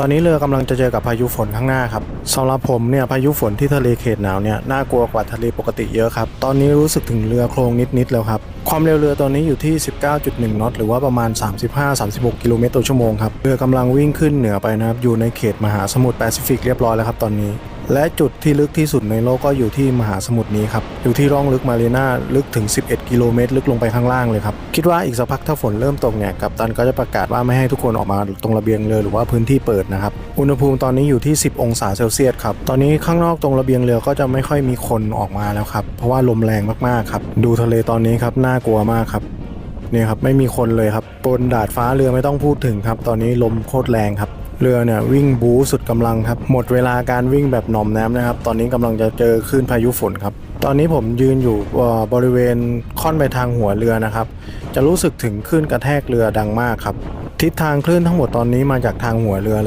ตอนนี้เรือกำลังจะเจอกับพายุฝนข้างหน้าครับสำหรับผมเนี่ยพายุฝนที่ทะเลเขตหนาวเนี่ยน่ากลัวกว่าทะเลปกติเยอะครับตอนนี้รู้สึกถึงเรือโครงนิดๆแล้วครับความเร็วเรือตอนนี้อยู่ที่ 19.1นอตหรือว่าประมาณ 35-36 กิโลเมตรต่อชั่วโมงครับเรือกำลังวิ่งขึ้นเหนือไปนะครับอยู่ในเขตมหาสมุทรแปซิฟิกเรียบร้อยแล้วครับตอนนี้ และจุดที่ลึกที่สุดในโลกก็อยู่ที่มหาสมุทรนี้ครับ อยู่ที่ร่องลึกมารีนาลึกถึง 11 กิโลเมตร ลึกลงไปข้างล่างเลยครับ คิดว่าอีกสักพักถ้าฝนเริ่มตกเนี่ยกัปตันก็จะประกาศว่าไม่ให้ทุกคนออกมาตรงระเบียงเรือหรือว่าพื้นที่เปิดนะครับ อุณหภูมิตอนนี้อยู่ที่ 10 องศาเซลเซียสครับ ตอนนี้ข้างนอกตรงระเบียงเรือก็จะไม่ค่อยมีคนออกมาแล้วครับ เพราะว่าลมแรงมากๆครับ ดูทะเลตอนนี้ครับน่ากลัวมากครับเนี่ยครับไม่มีคนเลยครับบนดาดฟ้าเรือไม่ต้องพูดถึงครับ ตอนนี้ลมโคตรแรงครับ เรือเนี่ยวิ่งบูสุดกำลังครับ หมดเวลาการวิ่งแบบหน่อมแนมนะครับ ตอนนี้กำลังจะเจอคลื่นพายุฝนครับ ตอนนี้ผมยืนอยู่บริเวณค่อนไปทางหัวเรือนะครับ จะรู้สึกถึงคลื่นกระแทกเรือดังมากครับ ทิศทางคลื่นทั้งหมดตอนนี้มาจากทางหัวเรือเลย